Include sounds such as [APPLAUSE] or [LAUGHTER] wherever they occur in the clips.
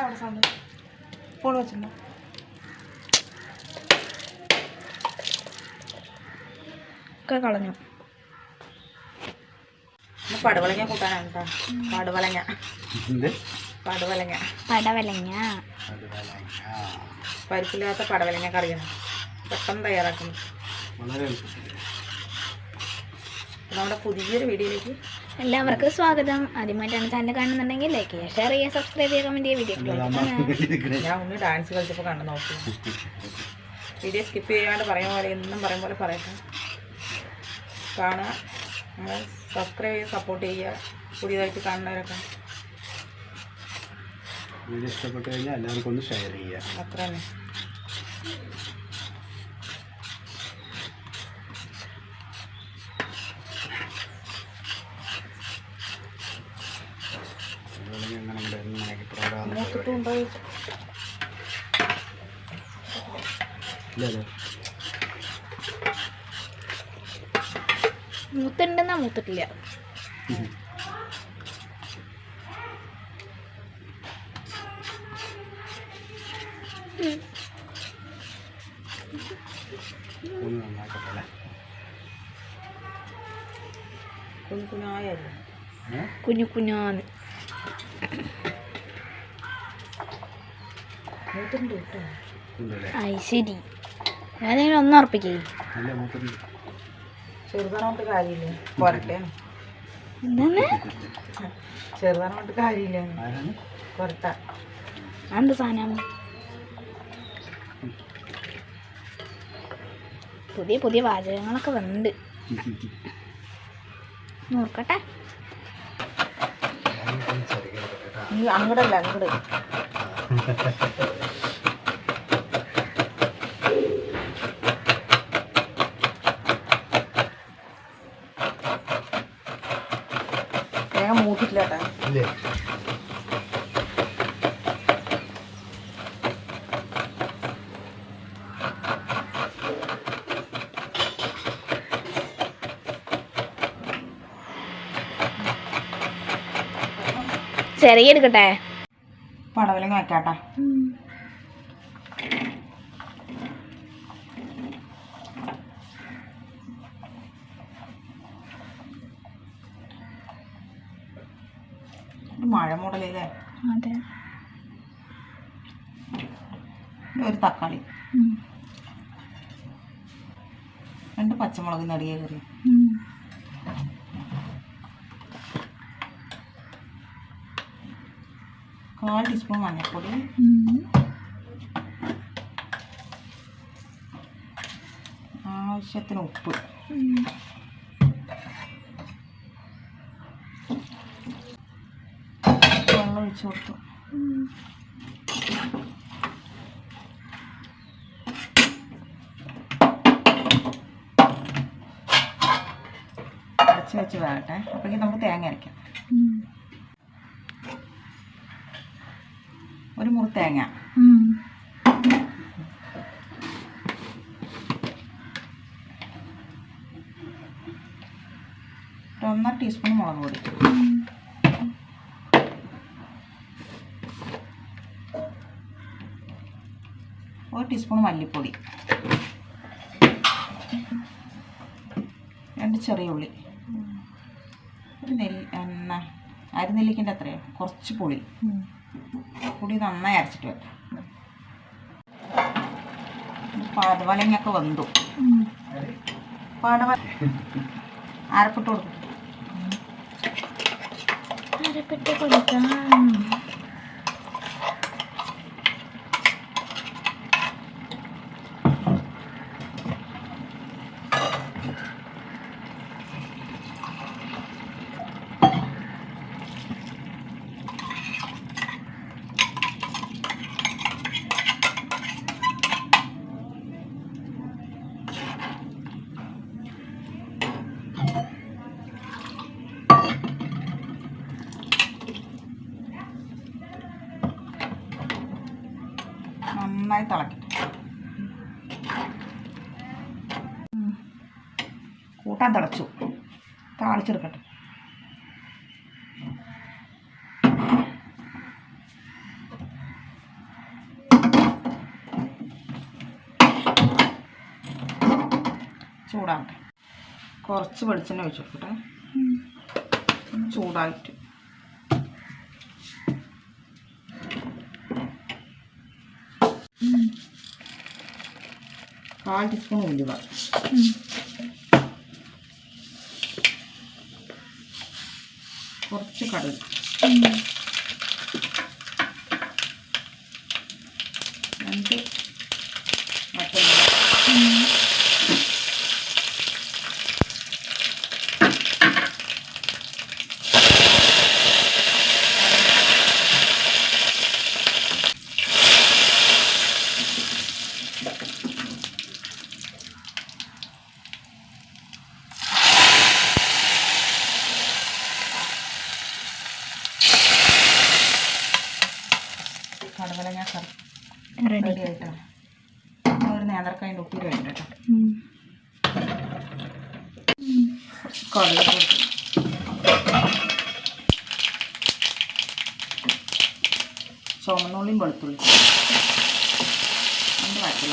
എന്താ അവിടെ sound phone വെച്ചിട്ടുണ്ടോ ഒക്കെ കളഞ്ഞു. പടവലങ്ങ പടുവലങ്ങ കൂട്ടാനാണ് കേട്ടോ പടവലങ്ങ. പടവലങ്ങ. പടുവലങ്ങ. പടവലങ്ങ. പരിപ്പില്ലാത്ത പടവലങ്ങ കറിയാണ്. പെട്ടെന്ന് തയ്യാറാക്കുന്നു. വളരെ എളുപ്പത്തിൽ അപ്പോൾ നമ്മുടെ പുതിയൊരു വീഡിയോയിലേക്ക് എല്ലാവർക്കും സ്വാഗതം. ആദ്യമായിട്ടാണ് ചാനൽ കാണുന്നുണ്ടെങ്കിൽ ലൈക്ക് ചെയ്യുക ഷെയർ ചെയ്യുക സബ്സ്ക്രൈബ് ചെയ്യുക കമന്റ് ചെയ്യുക വീഡിയോ ഞാൻ ഒന്ന് ഡാൻസ് കളിച്ചപ്പോൾ കണ്ടു നോക്കി. വീഡിയോ സ്കിപ്പ് ചെയ്യാണ്ട് പറയാൻ പോലെ എന്നും പറയും പോലെ പറയട്ടെ. കാണുക സബ്സ്ക്രൈബ് ചെയ്യുക സപ്പോർട്ട് ചെയ്യുക പുതിയതായിട്ട് കാണുന്നവരൊക്കെ. വീഡിയോ ഇഷ്ടപ്പെട്ട് കഴിഞ്ഞാൽ എല്ലാവർക്കും ഒന്ന് ഷെയർ ചെയ്യുക. അത്ര തന്നെ അതുപോലെ ഞങ്ങൾ നമ്മുടെ ഇങ്ങനെയൊക്കെ പ്രോഗ്രാം മൂത്തിട്ടും ഉണ്ടായി ഇല്ലല്ലോ മൂത്തുണ്ടെന്നാ മൂത്തിട്ടില്ല കുഞ്ഞു കുഞ്ഞായല്ലേ? കുഞ്ഞു കുഞ്ഞാന്ന് മൂത്തുണ്ട് കേട്ടോ ഐ ശരി. ഞാനിങ്ങനെ ഒന്ന് ഉറപ്പിക്കേ. ചെറുതാണോട്ട് കാര്യമില്ല. കൊരട്ടെ എന്താണ് ചെറുതാണോട്ട് കാര്യമില്ല. കൊരട്ട എന്ത് സാധനം? പുതിയ പുതിയ വാചകങ്ങളൊക്കെ വന്നിട്ടുണ്ട് നോക്കട്ടെ അങ്ങടല്ല അങ്ങട് [LAUGHS] മൂത്തിട്ടില്ല കേട്ടോ. ചെറിയ എടുക്കട്ടെ? പടവലങ്ങ വെക്കാട്ടാ. മഴ മുടലല്ലേ? അതെ. ഒരു തക്കാളി. രണ്ട് പച്ചമുളക് നടിയ കറി. കാൽ ടീസ്പൂൺ മഞ്ഞൾപ്പൊടി. ആവശ്യത്തിന് ഉപ്പ്. ഒഴിച്ച് കൊടുത്തു അടച്ച് വെച്ച് വേകട്ടെ അപ്പോഴേക്കും നമുക്ക് തേങ്ങ അരയ്ക്കാം ഒരു മുറി തേങ്ങ ഒരു ഒന്നര ടീസ്പൂൺ മുളക് പൊടി ഒരു ടീസ്പൂൺ മല്ലിപ്പൊടി. രണ്ട് ചെറിയ ഉള്ളി. ഒരു നെല്ലി എന്നാ അരിനെല്ലിക്കിന്റെ അത്രയോ? കുറച്ച് പുളി. പുളി നന്നായി അരച്ചിട്ട് വെക്കാം. പാടവലങ്ങൊക്കെ വന്നു പാടവ അരപ്പിട്ട് കൊടുക്കും അരപ്പിട്ട് കൊടുക്കാം നന്നായി തിളക്കട്ടെ. കൂട്ടാൻ തിളച്ചു. താളിച്ചെടുക്കട്ടെ. ചൂടാകട്ടെ കുറച്ച് വെളിച്ചെണ്ണ ഒഴിച്ചു കൊടുക്കട്ടെ. ചൂടായിട്ട്. കാൽ ടീസ്പൂൺ ഉലുവ. കുറച്ച് കടുക് രണ്ട് വറ്റൽമുളക് കടവല ഞാൻ റെഡി ആയിട്ടാണ് ഒരു നേന്ത്രക്കായന്റെ ഉപ്പിൽ വേണ്ട കേട്ടോ. ചുവന്നുള്ളിയും വെളുത്തുള്ളി രണ്ട് വറ്റല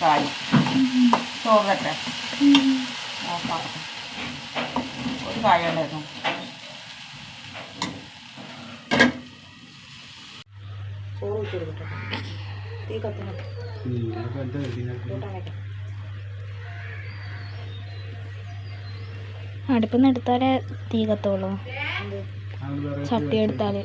കായ്. ചോറ് തട്ടെ നോക്കാം ഒരു കായ ഉണ്ടായിരുന്നു ചോറ് തീ കത്തുന്നു അടുപ്പിൽ നിന്ന് എടുത്താലേ തീ കത്തുള്ളൂ. ചട്ടി എടുത്താൽ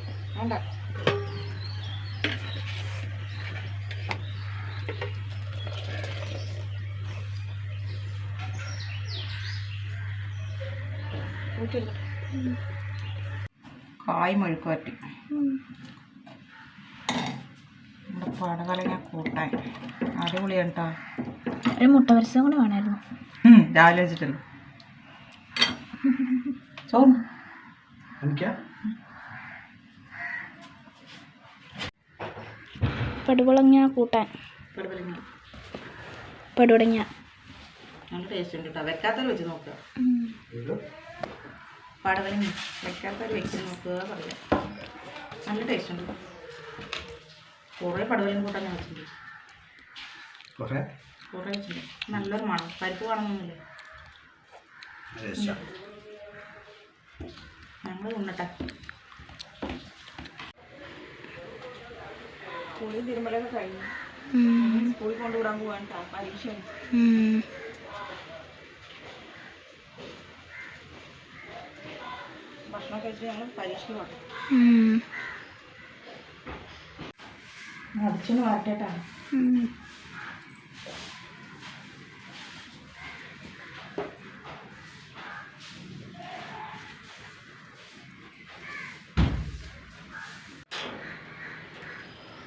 കായ് മെഴുക്ക് പറ്റി നമ്മുടെ പടകലങ്ങ കൂട്ടാൻ. അടിപൊളിയാണ് കേട്ടോ ഒരു മുട്ട പരിസരം കൂടെ വേണമായിരുന്നു. രാവിലെ ചോറ്. പടുകുളങ്ങ കൂട്ടാൻ. നല്ല ടേസ്റ്റ് ഉണ്ട് കേട്ടോ വെക്കാത്തവർ വെച്ച് നോക്കുക ഇത്? പടവലങ്ങ വെക്കാത്തൊരു വെച്ച് നോക്കുക പറയാം. നല്ല ടേസ്റ്റ് ഉണ്ട്. കുറേ പടവലും കൂട്ടാൻ ഞാൻ വെച്ചിട്ടുണ്ട്. കുറേ? കുറേ വെച്ചിട്ടുണ്ട്. നല്ലൊരു മണം. പരിപ്പ് കാണുന്നില്ല? ഞങ്ങൾ ഉണ്ണട്ടെ. സ്കൂളിൽ തിരുമലൊക്കെ കഴിഞ്ഞു. സ്കൂളിൽ കൊണ്ടുവിടാൻ പോകാൻ കേട്ടോ ഞങ്ങൾ അടിച്ചൊന്ന് വരട്ടേട്ടാണ്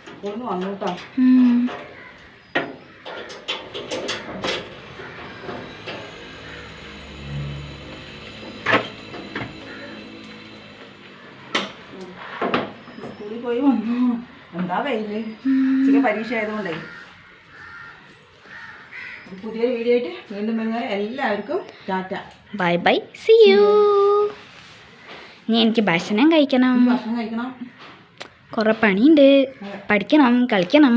സ്കൂളിൽ നിന്ന് വന്നു കേട്ടോ സ്കൂളിൽ പോയി വന്നു. എന്താ വെയിൽ? ഇച്ചിരി പരീക്ഷ ആയതുകൊണ്ടേ. പുതിയൊരു വീഡിയോ ആയിട്ട് വീണ്ടും വരുന്നവരെ എല്ലാവർക്കും tata. Bye bye see you ഇനി എനിക്ക് ഭക്ഷണം കഴിക്കണം. ഭക്ഷണം കഴിക്കണം. കുറേ പണിയുണ്ട്. പഠിക്കണം കളിക്കണം.